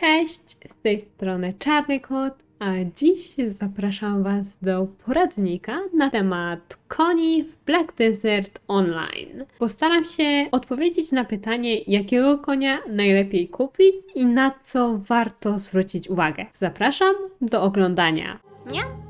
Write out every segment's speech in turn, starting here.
Cześć, z tej strony Czarny Kot, a dziś zapraszam Was do poradnika na temat koni w Black Desert Online. Postaram się odpowiedzieć na pytanie, jakiego konia najlepiej kupić i na co warto zwrócić uwagę. Zapraszam do oglądania. Nie?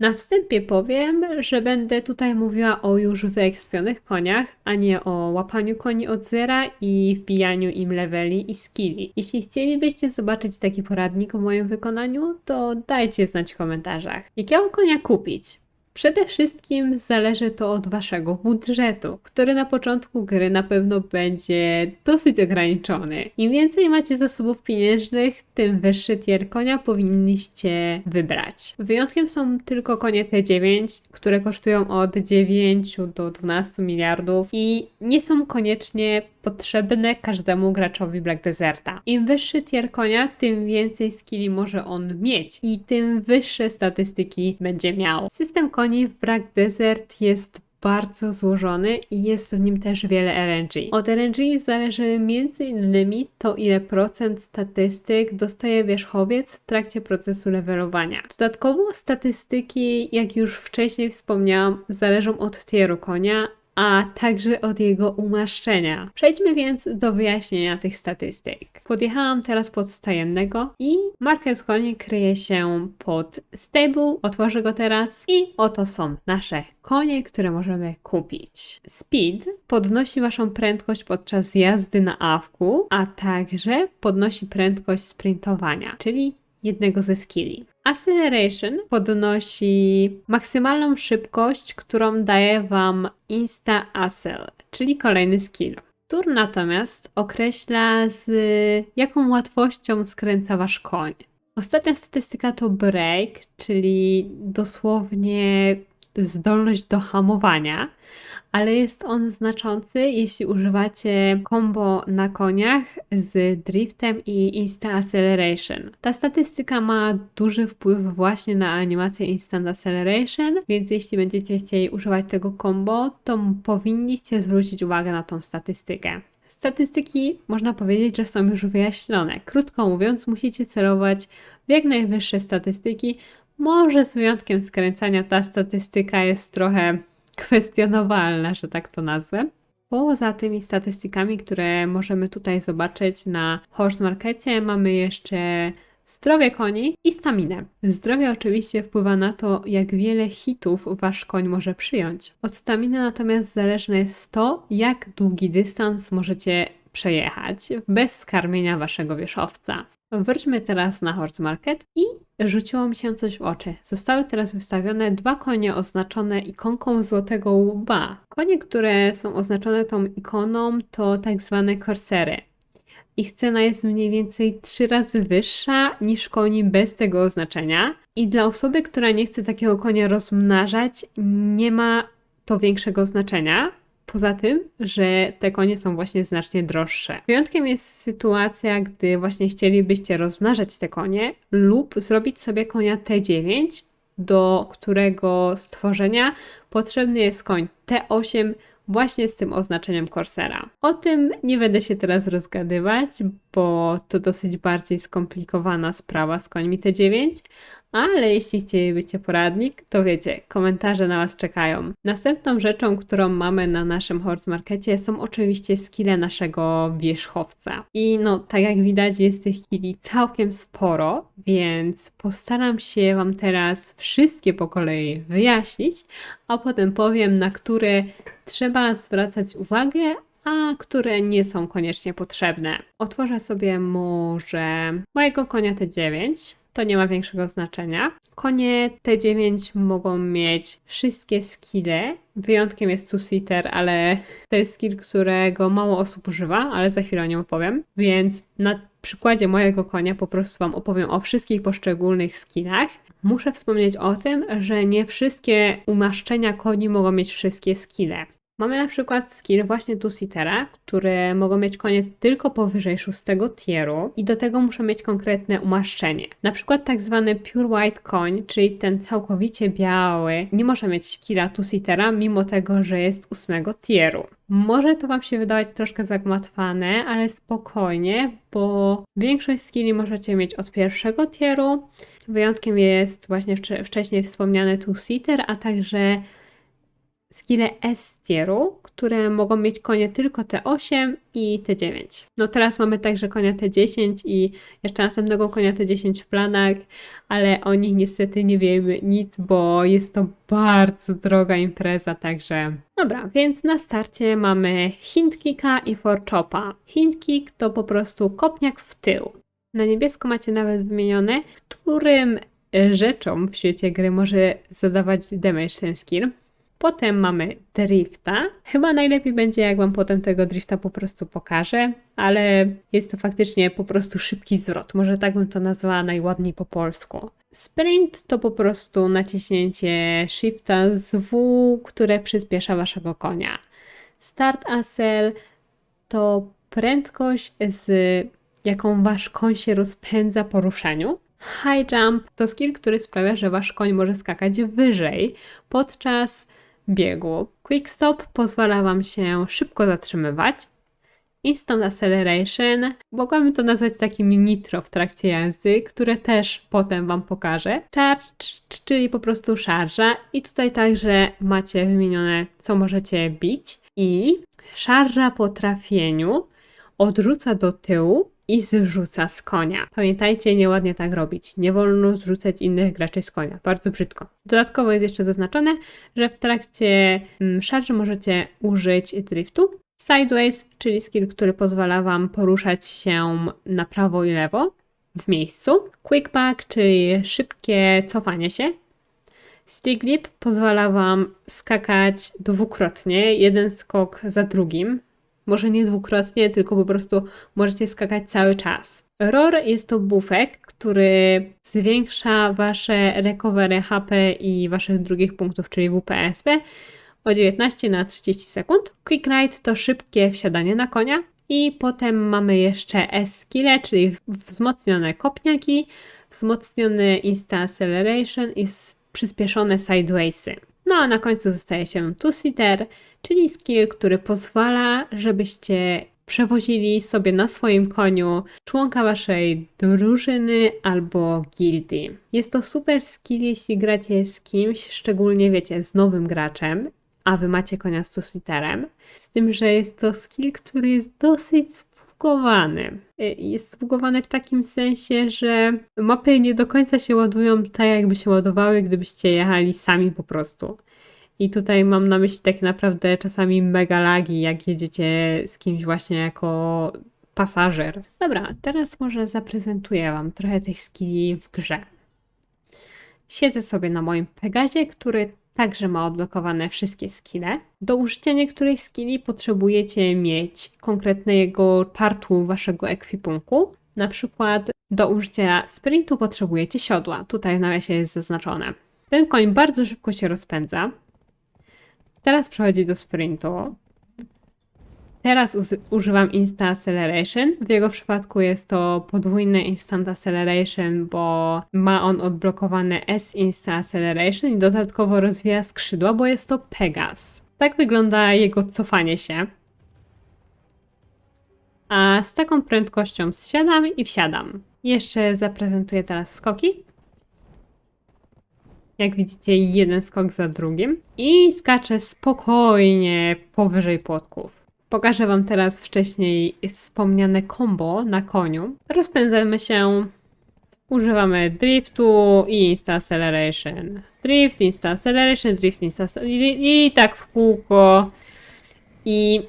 Na wstępie powiem, że będę tutaj mówiła o już wyekspionych koniach, a nie o łapaniu koni od zera i wbijaniu im leveli i skilli. Jeśli chcielibyście zobaczyć taki poradnik w moim wykonaniu, to dajcie znać w komentarzach. Jakiego konia kupić? Przede wszystkim zależy to od waszego budżetu, który na początku gry na pewno będzie dosyć ograniczony. Im więcej macie zasobów pieniężnych, tym wyższy tier konia powinniście wybrać. Wyjątkiem są tylko konie T9, które kosztują od 9 do 12 miliardów i nie są koniecznie potrzebne każdemu graczowi Black Deserta. Im wyższy tier konia, tym więcej skilli może on mieć i tym wyższe statystyki będzie miał. System koni w Black Desert jest bardzo złożony i jest w nim też wiele RNG. Od RNG zależy m.in. to, ile procent statystyk dostaje wierzchowiec w trakcie procesu levelowania. Dodatkowo statystyki, jak już wcześniej wspomniałam, zależą od tieru konia, a także od jego umaszczenia. Przejdźmy więc do wyjaśnienia tych statystyk. Podjechałam teraz pod stajennego i marker z koni kryje się pod stable. Otworzę go teraz i oto są nasze konie, które możemy kupić. Speed podnosi waszą prędkość podczas jazdy na awku, a także podnosi prędkość sprintowania, czyli jednego ze skilli. Acceleration podnosi maksymalną szybkość, którą daje Wam Insta Accel, czyli kolejny skill. Tur natomiast określa z jaką łatwością skręca Wasz koń. Ostatnia statystyka to break, czyli dosłownie zdolność do hamowania, ale jest on znaczący, jeśli używacie combo na koniach z driftem i instant acceleration. Ta statystyka ma duży wpływ właśnie na animację instant acceleration, więc jeśli będziecie chcieli używać tego combo, to powinniście zwrócić uwagę na tą statystykę. Statystyki można powiedzieć, że są już wyjaśnione. Krótko mówiąc, musicie celować w jak najwyższe statystyki. Może z wyjątkiem skręcania ta statystyka jest trochę kwestionowalna, że tak to nazwę. Poza tymi statystykami, które możemy tutaj zobaczyć na Horse Markecie, mamy jeszcze zdrowie koni i staminę. Zdrowie oczywiście wpływa na to, jak wiele hitów wasz koń może przyjąć. Od staminy natomiast zależne jest to, jak długi dystans możecie przejechać bez skarmienia waszego wierzchowca. Wróćmy teraz na Horse Market i rzuciło mi się coś w oczy. Zostały teraz wystawione dwa konie oznaczone ikonką złotego łba. Konie, które są oznaczone tą ikoną, to tak zwane korsery. Ich cena jest mniej więcej trzy razy wyższa niż koni bez tego oznaczenia. I dla osoby, która nie chce takiego konia rozmnażać, nie ma to większego znaczenia, Poza tym, że te konie są właśnie znacznie droższe. Wyjątkiem jest sytuacja, gdy właśnie chcielibyście rozmnażać te konie lub zrobić sobie konia T9, do którego stworzenia potrzebny jest koń T8 właśnie z tym oznaczeniem Corsera. O tym nie będę się teraz rozgadywać, bo to dosyć bardziej skomplikowana sprawa z końmi T9, ale jeśli chcielibyście poradnik, to wiecie, komentarze na Was czekają. Następną rzeczą, którą mamy na naszym Horse Markecie są oczywiście skille naszego wierzchowca. I no, tak jak widać jest tych skilli całkiem sporo, więc postaram się Wam teraz wszystkie po kolei wyjaśnić, a potem powiem, na które trzeba zwracać uwagę, a które nie są koniecznie potrzebne. Otworzę sobie może mojego konia T9 to nie ma większego znaczenia. Konie T9 mogą mieć wszystkie skille. Wyjątkiem jest two-seater, ale to jest skill, którego mało osób używa, ale za chwilę o nim opowiem. Więc na przykładzie mojego konia po prostu Wam opowiem o wszystkich poszczególnych skillach. Muszę wspomnieć o tym, że nie wszystkie umaszczenia koni mogą mieć wszystkie skille. Mamy na przykład skill właśnie two-seatera, które mogą mieć konie tylko powyżej szóstego tieru i do tego muszą mieć konkretne umaszczenie. Na przykład tak zwany pure white koń, czyli ten całkowicie biały, nie może mieć skilla two-seatera, mimo tego, że jest ósmego tieru. Może to Wam się wydawać troszkę zagmatwane, ale spokojnie, bo większość skilli możecie mieć od pierwszego tieru. Wyjątkiem jest właśnie wcze- wcześniej wspomniany two-seater, a także skille S tieru, które mogą mieć konie tylko T8 i T9. No teraz mamy także konia T10 i jeszcze następnego konia T10 w planach, ale o nich niestety nie wiemy nic, bo jest to bardzo droga impreza, także... Dobra, więc na starcie mamy hint kicka i forchopa. Hint kick to po prostu kopniak w tył. Na niebiesko macie nawet wymienione, którym rzeczom w świecie gry może zadawać damage ten skill. Potem mamy drifta. Chyba najlepiej będzie, jak Wam potem tego drifta po prostu pokażę, ale jest to faktycznie po prostu szybki zwrot. Może tak bym to nazwała najładniej po polsku. Sprint to po prostu naciśnięcie shifta z W, które przyspiesza Waszego konia. Start Acel to prędkość, z jaką Wasz koń się rozpędza po ruszaniu. High Jump to skill, który sprawia, że Wasz koń może skakać wyżej podczas biegu. Quick Stop pozwala Wam się szybko zatrzymywać. Instant Acceleration, mogłabym to nazwać takim nitro w trakcie jazdy, które też potem Wam pokażę. Charge, czyli po prostu szarża i tutaj także macie wymienione, co możecie bić. I szarża po trafieniu odrzuca do tyłu i zrzuca z konia. Pamiętajcie, nieładnie tak robić. Nie wolno zrzucać innych graczy z konia. Bardzo brzydko. Dodatkowo jest jeszcze zaznaczone, że w trakcie mm, szarży możecie użyć driftu. Sideways, czyli skill, który pozwala Wam poruszać się na prawo i lewo w miejscu. Quick back, czyli szybkie cofanie się. Stick grip pozwala Wam skakać dwukrotnie, jeden skok za drugim, może nie dwukrotnie, tylko po prostu możecie skakać cały czas. ROR jest to bufek, który zwiększa wasze recovery HP i waszych drugich punktów, czyli WPSP o 19 na 30 sekund. Quick Ride to szybkie wsiadanie na konia. I potem mamy jeszcze S-skille, czyli wzmocnione kopniaki, wzmocniony Insta Acceleration i przyspieszone Sidewaysy. No a na końcu zostaje się two-seater, czyli skill, który pozwala, żebyście przewozili sobie na swoim koniu członka waszej drużyny albo gildii. Jest to super skill, jeśli gracie z kimś, szczególnie wiecie, z nowym graczem, a wy macie konia z two-seaterem. Z tym, że jest to skill, który jest dosyć zbugowany. Y, jest zbugowany w takim sensie, że mapy nie do końca się ładują tak, jakby się ładowały, gdybyście jechali sami po prostu. I tutaj mam na myśli tak naprawdę czasami mega lagi, jak jedziecie z kimś właśnie jako pasażer. Dobra, teraz może zaprezentuję Wam trochę tych skilli w grze. Siedzę sobie na moim Pegazie, który także ma odblokowane wszystkie skille. Do użycia niektórych skilli potrzebujecie mieć konkretnego partu waszego ekwipunku. Na przykład do użycia sprintu potrzebujecie siodła. Tutaj w nawiasie jest zaznaczone. Ten koń bardzo szybko się rozpędza. Teraz przechodzi do sprintu. Teraz używam Insta Acceleration. W jego przypadku jest to podwójny Instant Acceleration, bo ma on odblokowany S Insta Acceleration i dodatkowo rozwija skrzydła, bo jest to Pegas. Tak wygląda jego cofanie się. A z taką prędkością zsiadam i wsiadam. Jeszcze zaprezentuję teraz skoki. Jak widzicie, jeden skok za drugim. I skaczę spokojnie powyżej płotków. Pokażę Wam teraz wcześniej wspomniane combo na koniu. Rozpędzamy się, używamy driftu i insta acceleration. Drift, insta acceleration, drift, insta acceleration i, i tak w kółko. I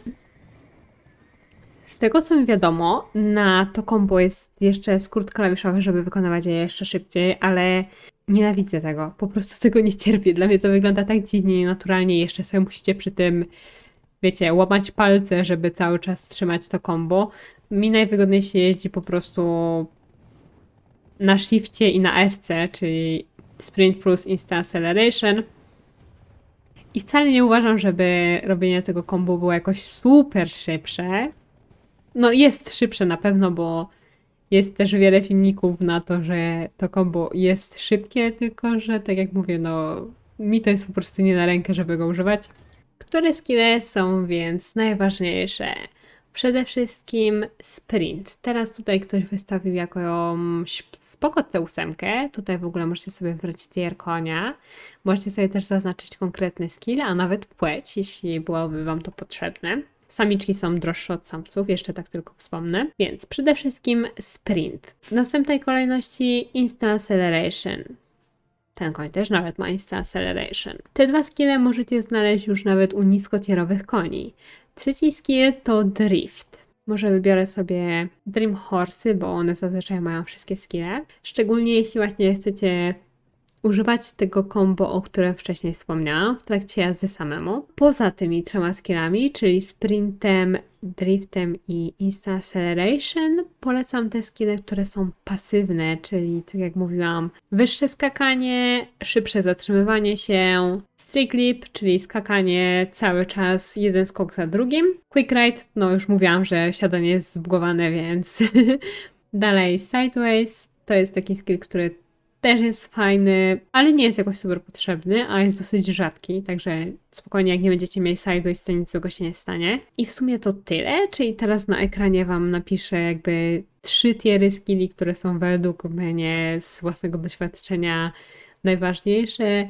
z tego co mi wiadomo, na to combo jest jeszcze skrót klawiszowy, żeby wykonywać je jeszcze szybciej, ale nienawidzę tego. Po prostu tego nie cierpię. Dla mnie to wygląda tak dziwnie, naturalnie. Jeszcze sobie musicie przy tym wiecie, łamać palce, żeby cały czas trzymać to combo. Mi najwygodniej się jeździ po prostu na shifcie i na FC, czyli Sprint plus Insta Acceleration. I wcale nie uważam, żeby robienie tego kombo było jakoś super szybsze. No jest szybsze na pewno, bo jest też wiele filmików na to, że to kombo jest szybkie, tylko że tak jak mówię, no mi to jest po prostu nie na rękę, żeby go używać. Które skille są więc najważniejsze? Przede wszystkim sprint. Teraz tutaj ktoś wystawił jako śp- spoko tę ósemkę. Tutaj w ogóle możecie sobie wybrać tier konia. Możecie sobie też zaznaczyć konkretny skill, a nawet płeć, jeśli byłoby Wam to potrzebne. Samiczki są droższe od samców, jeszcze tak tylko wspomnę. Więc przede wszystkim sprint. W następnej kolejności Insta Acceleration. Ten koń też nawet ma Insta Acceleration. Te dwa skille możecie znaleźć już nawet u niskotierowych koni. Trzeci skill to Drift. Może wybiorę sobie Dream Horsey, bo one zazwyczaj mają wszystkie skille. Szczególnie jeśli właśnie chcecie używać tego combo, o którym wcześniej wspomniałam, w trakcie jazdy samemu. Poza tymi trzema skillami, czyli sprintem, driftem i instant acceleration, polecam te skille, które są pasywne, czyli tak jak mówiłam, wyższe skakanie, szybsze zatrzymywanie się, strict leap, czyli skakanie cały czas, jeden skok za drugim. Quick ride, no już mówiłam, że siadanie jest zbugowane, więc dalej sideways, to jest taki skill, który też jest fajny, ale nie jest jakoś super potrzebny, a jest dosyć rzadki, także spokojnie, jak nie będziecie mieli sideways, to nic złego się nie stanie. I w sumie to tyle, czyli teraz na ekranie Wam napiszę jakby trzy tiery skilli, które są według mnie z własnego doświadczenia najważniejsze.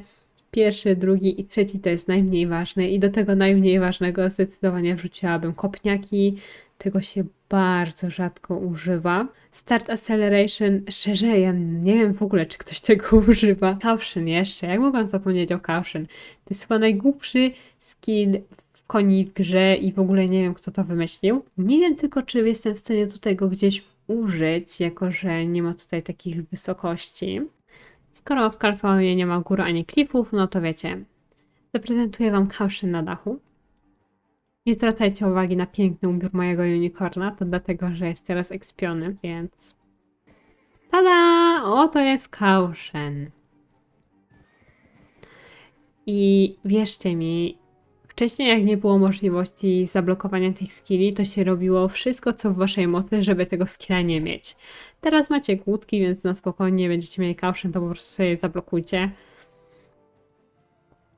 Pierwszy, drugi i trzeci to jest najmniej ważne i do tego najmniej ważnego zdecydowanie wrzuciłabym kopniaki. Tego się bardzo rzadko używa. Start Acceleration, szczerze, ja nie wiem w ogóle, czy ktoś tego używa. Caution jeszcze, jak mogłam zapomnieć o Caution? To jest chyba najgłupszy skill w koni w grze i w ogóle nie wiem, kto to wymyślił. Nie wiem tylko, czy jestem w stanie tutaj go gdzieś użyć, jako że nie ma tutaj takich wysokości. Skoro w Kalfaunie nie ma gór ani klifów, no to wiecie, zaprezentuję Wam Caution na dachu. Nie zwracajcie uwagi na piękny ubiór mojego unicorna, to dlatego, że jest teraz ekspiony, więc... Tada! Oto jest Caution. I wierzcie mi, wcześniej jak nie było możliwości zablokowania tych skilli, to się robiło wszystko, co w waszej mocy, żeby tego skilla nie mieć. Teraz macie kłódki, więc na spokojnie będziecie mieli Caution, to po prostu sobie zablokujcie.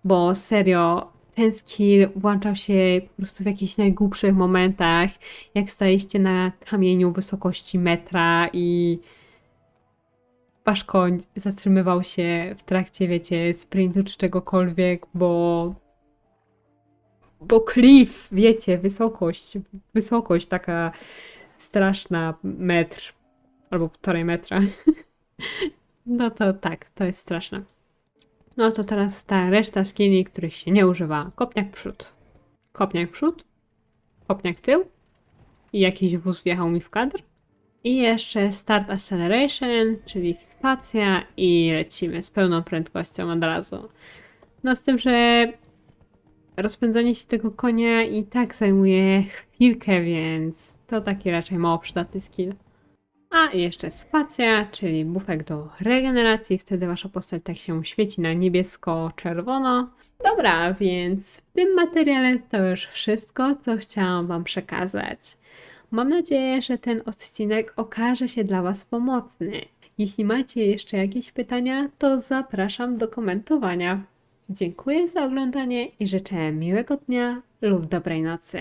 Bo serio, ten skill włączał się po prostu w jakichś najgłupszych momentach, jak staliście na kamieniu wysokości metra i wasz koń zatrzymywał się w trakcie, wiecie, sprintu czy czegokolwiek, bo bo cliff, wiecie, wysokość, wysokość taka straszna, metr albo półtorej metra. No to tak, to jest straszne. No to teraz ta reszta skilli, których się nie używa. Kopniak przód. Kopniak przód. Kopniak tył. I jakiś wóz wjechał mi w kadr. I jeszcze Start Acceleration, czyli spacja i lecimy z pełną prędkością od razu. No z tym, że rozpędzanie się tego konia i tak zajmuje chwilkę, więc to taki raczej mało przydatny skill. A jeszcze spacja, czyli bufek do regeneracji, wtedy wasza postać tak się świeci na niebiesko-czerwono. Dobra, więc w tym materiale to już wszystko, co chciałam wam przekazać. Mam nadzieję, że ten odcinek okaże się dla was pomocny. Jeśli macie jeszcze jakieś pytania, to zapraszam do komentowania. Dziękuję za oglądanie i życzę miłego dnia lub dobrej nocy.